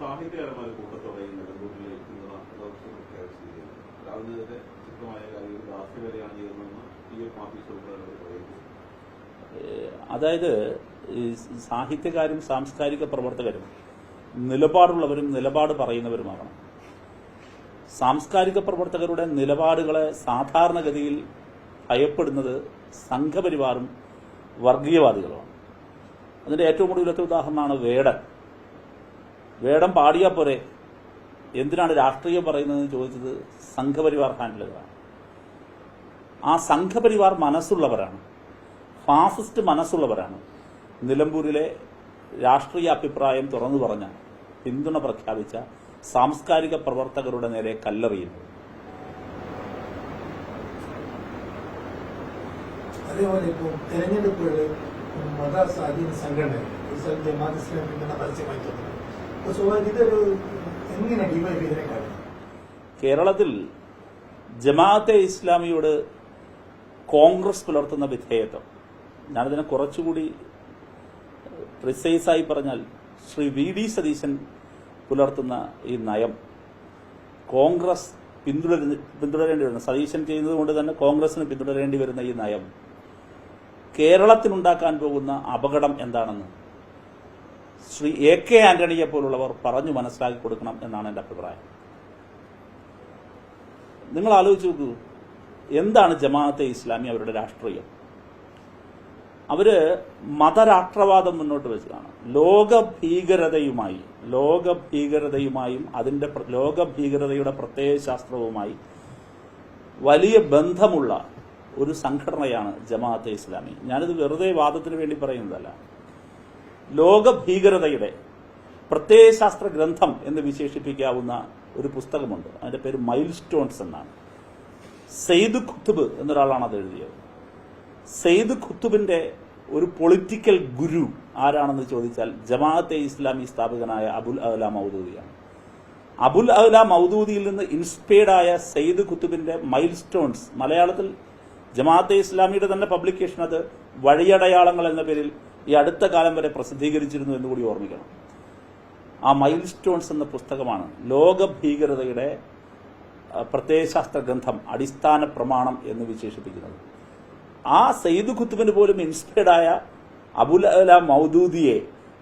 സാഹിത്യപരമായ കൂട്ടത്തോടെ ഈ പ്രഖ്യാപിച്ചിരിക്കുന്നത് രാവിലെ ശക്തമായ കാര്യങ്ങൾ ചെയ്യുന്നതെന്ന് പി എഫ് അതായത് സാഹിത്യകാരും സാംസ്കാരിക പ്രവർത്തകരും നിലപാടുള്ളവരും നിലപാട് പറയുന്നവരുമാകണം സാംസ്കാരിക പ്രവർത്തകരുടെ നിലപാടുകളെ സാധാരണഗതിയിൽ ഭയപ്പെടുന്നത് സംഘപരിവാറും വർഗീയവാദികളുമാണ് അതിന്റെ ഏറ്റവും ഒടുവിലത്തെ ഉദാഹരണമാണ് വേടൻ. വേടൻ പാടിയാൽ പോരെ. എന്തിനാണ് രാഷ്ട്രീയം പറയുന്നതെന്ന് ചോദിച്ചത് സംഘപരിവാർ ഹാൻഡിലുകളാണ് ആ സംഘപരിവാർ മനസ്സുള്ളവരാണ്. ഫാസിസ്റ്റ് മനസ്സുള്ളവരാണ്. നിലമ്പൂരിലെ രാഷ്ട്രീയ അഭിപ്രായം തുറന്നു പറഞ്ഞ പിന്തുണ പ്രഖ്യാപിച്ച സാംസ്കാരിക പ്രവർത്തകരുടെ നേരെ കല്ലെറിയുന്നു. അതേപോലെ ഇപ്പോൾ തെരഞ്ഞെടുപ്പുകളിൽ മത സ്വാധീന സംഘടന ജമാഅത്ത് ഇസ്ലാം പരസ്യമായി സ്വാഭാവിക എങ്ങനെ കേരളത്തിൽ ജമാഅത്തെ ഇസ്ലാമിയോട് കോൺഗ്രസ് പുലർത്തുന്ന വിധേയത്വം. ഞാനതിനെ കുറച്ചുകൂടി പ്രിസൈസായി പറഞ്ഞാൽ ശ്രീ വി ഡി സതീശൻ പുലർത്തുന്ന ഈ നയം കോൺഗ്രസ് പിന്തുടരുന്ന പിന്തുടരേണ്ടി വരുന്ന സതീശൻ ചെയ്യുന്നത് കൊണ്ട് തന്നെ കോൺഗ്രസിന് പിന്തുടരേണ്ടി വരുന്ന ഈ നയം കേരളത്തിനുണ്ടാക്കാൻ പോകുന്ന അപകടം എന്താണെന്ന് ശ്രീ എ കെ ആന്റണിയെ പോലുള്ളവർ പറഞ്ഞു മനസ്സിലാക്കി കൊടുക്കണം എന്നാണ് എന്റെ അഭിപ്രായം. നിങ്ങൾ ആലോചിച്ച് നോക്കൂ എന്താണ് ജമാഅത്തെ ഇസ്ലാമി അവരുടെ രാഷ്ട്രീയം? അവർ മതരാഷ്ട്രവാദം മുന്നോട്ട് വെച്ചതാണ്. ലോക ഭീകരതയുമായി ലോക ഭീകരതയുമായും അതിന്റെ ലോക ഭീകരതയുടെ പ്രത്യയശാസ്ത്രവുമായി വലിയ ബന്ധമുള്ള ഒരു സംഘടനയാണ് ജമാഅത്തെ ഇസ്ലാമി. ഞാനിത് വെറുതെ വാദത്തിന് വേണ്ടി പറയുന്നതല്ല. ലോക ഭീകരതയുടെ പ്രത്യയശാസ്ത്ര ഗ്രന്ഥം എന്ന് വിശേഷിപ്പിക്കാവുന്ന ഒരു പുസ്തകമുണ്ട്. അതിന്റെ പേര് മൈൽ സ്റ്റോൺസ് എന്നാണ്. സെയ്ദ് ഖുത്തുബ് എന്നൊരാളാണ് അത് എഴുതിയത്. സെയ്ദ് ഖുത്തുബിന്റെ ഒരു പൊളിറ്റിക്കൽ ഗുരു ആരാണെന്ന് ചോദിച്ചാൽ ജമാഅത്തെ ഇസ്ലാമി സ്ഥാപകനായ അബുൽ അഹ്ല മൗദൂദിയാണ്. അബുൽ അഹ്ല മൗദൂദിയിൽ നിന്ന് ഇൻസ്പയർഡ് ആയ സെയ്ദ് ഖുത്തുബിന്റെ മൈൽ സ്റ്റോൺസ് മലയാളത്തിൽ ജമാഅത്തെ ഇസ്ലാമിയുടെ തന്നെ പബ്ലിക്കേഷൻ അത് വഴിയടയാളങ്ങൾ എന്ന പേരിൽ ഈ അടുത്ത കാലം വരെ പ്രസിദ്ധീകരിച്ചിരുന്നു എന്ന് കൂടി ഓർമ്മിക്കണം. ആ മൈൽ സ്റ്റോൺസ് എന്ന പുസ്തകമാണ് ലോക ഭീകരതയുടെ പ്രത്യയശാസ്ത്ര ഗ്രന്ഥം അടിസ്ഥാന പ്രമാണം എന്ന് വിശേഷിപ്പിക്കുന്നത്. ആ സെയ്ദ് ഖുത്തുബിന് പോലും ഇൻസ്പയർഡ് ആയ അബുൽ അല മൗദൂദിയെ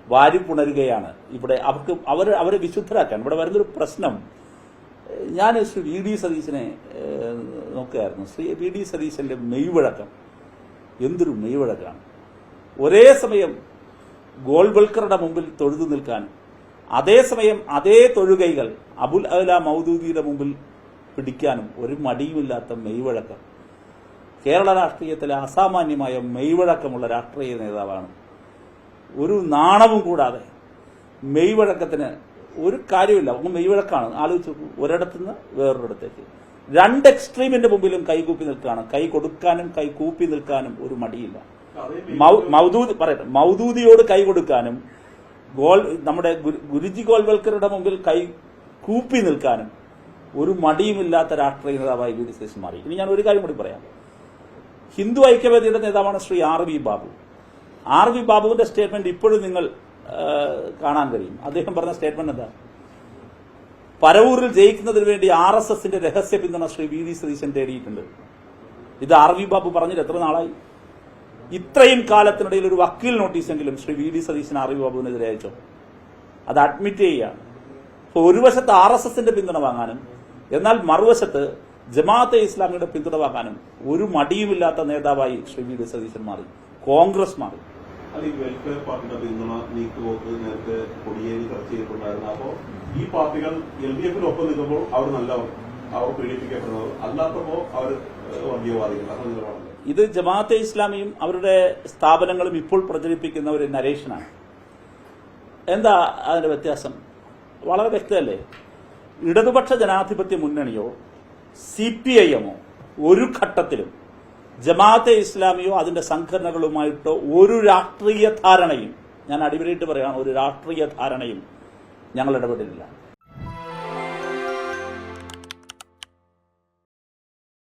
വാരിപ്പുണരുകയാണ് ഇവിടെ അവർക്ക് അവർ അവരെ വിശുദ്ധരാക്കാൻ. ഇവിടെ വരുന്നൊരു പ്രശ്നം ഞാൻ ശ്രീ വി ഡി സതീശനെ നോക്കുകയായിരുന്നു. ശ്രീ വി ഡി സതീശന്റെ മെയ്വഴക്കം. എന്തൊരു മെയ്വഴക്കാണ്. ഒരേ സമയം ഗോൾവൽക്കറുടെ മുമ്പിൽ തൊഴുതു നിൽക്കാൻ അതേസമയം അതേ തൊഴുകൈകൾ അബുൽ അല മൗദൂദിയുടെ മുമ്പിൽ പിടിക്കാനും ഒരു മടിയുമില്ലാത്ത മെയ്വഴക്കം. കേരള രാഷ്ട്രീയത്തിലെ അസാമാന്യമായ മെയ്വഴക്കമുള്ള രാഷ്ട്രീയ നേതാവാണ്. ഒരു നാണവും കൂടാതെ മെയ്വഴക്കത്തിന് ഒരു കാര്യമില്ല മെയ്വഴക്കാണ്. ആലോചിച്ച് ഒരിടത്തുനിന്ന് വേറൊരിടത്തേക്ക്. രണ്ട് എക്സ്ട്രീമിന്റെ മുമ്പിലും കൈകൂപ്പി നിൽക്കുകയാണ്. കൈ കൊടുക്കാനും കൈ കൂപ്പി നിൽക്കാനും ഒരു മടിയില്ല. മൗദൂദി പറയട്ടെ മൗദൂദിയോട് കൈ കൊടുക്കാനും ഗോൾ നമ്മുടെ ഗുരു- ഗുരുജി ഗോൾവൽക്കറുടെ മുമ്പിൽ കൈ കൂപ്പി നിൽക്കാനും ഒരു മടിയുമില്ലാത്ത രാഷ്ട്രീയ നേതാവായി വി ഡി മാറി. ഇനി ഞാൻ ഒരു കാര്യം കൂടി പറയാം. ഹിന്ദു ഐക്യവേദിയുടെ നേതാവാണ് Shri R V Babu. R V ബാബുവിന്റെ സ്റ്റേറ്റ്മെന്റ് ഇപ്പോഴും നിങ്ങൾ കാണാൻ കഴിയും. അദ്ദേഹം പറഞ്ഞ സ്റ്റേറ്റ്മെന്റ് എന്താ? പരവൂരിൽ ജയിക്കുന്നതിന് വേണ്ടി ആർ എസ് എസിന്റെ രഹസ്യ പിന്തുണ ശ്രീ വി ഡി സതീശൻ തേടിയിട്ടുണ്ട്. ഇത് ആർ വി ബാബു പറഞ്ഞിട്ട് എത്ര നാളായി? ഇത്രയും കാലത്തിനിടയിൽ ഒരു വക്കീൽ നോട്ടീസെങ്കിലും Shri V D Satheesan R V ബാബുവിനെതിരെ അയച്ചോ? അത് അഡ്മിറ്റ് ചെയ്യുകയാണ്. ഒരു വശത്ത് ആർ എസ് എസിന്റെ പിന്തുണ വാങ്ങാനും എന്നാൽ മറുവശത്ത് ജമാഅത്തെ ഇസ്ലാമിയുടെ പിന്തുണ വാങ്ങാനും ഒരു മടിയുമില്ലാത്ത നേതാവായി ശ്രീ വി ഡി സതീശൻ മാറി കോൺഗ്രസ് മാറി. ഈ വെൽഫെയർ പാർട്ടിയുടെ പിന്തുണ നീക്കുപോക്ക് നേരത്തെ കൊടിയേരി ചർച്ച ചെയ്തിട്ടുണ്ടായിരുന്നു. അപ്പോ ഈ പാർട്ടികൾ എൽ ഡി എഫിനൊപ്പം നിൽക്കുമ്പോൾ അവർ നല്ലവർ അവർ പീഡിപ്പിക്കപ്പെടുന്നത്. അല്ലാത്തപ്പോ അവർ വർഗീയവാദികൾ ഇത് ജമാഅത്തെ ഇസ്ലാമിയും അവരുടെ സ്ഥാപനങ്ങളും ഇപ്പോൾ പ്രചരിപ്പിക്കുന്ന ഒരു നരേഷനാണ് എന്താ അതിന്റെ വ്യത്യാസം? വളരെ വ്യക്തമല്ലേ? ഇടതുപക്ഷ ജനാധിപത്യ മുന്നണിയോ സി പി ഐ എമ്മോ ഒരു ഘട്ടത്തിലും ജമാഅത്തെ ഇസ്ലാമിയോ അതിന്റെ സംഘടനകളുമായിട്ടോ ഒരു രാഷ്ട്രീയ ധാരണയും ഞാൻ അടിവരയിട്ട് പറയുകയാണ് ഒരു രാഷ്ട്രീയ ധാരണയും ഞങ്ങൾ ഇടപെട്ടിട്ടില്ല.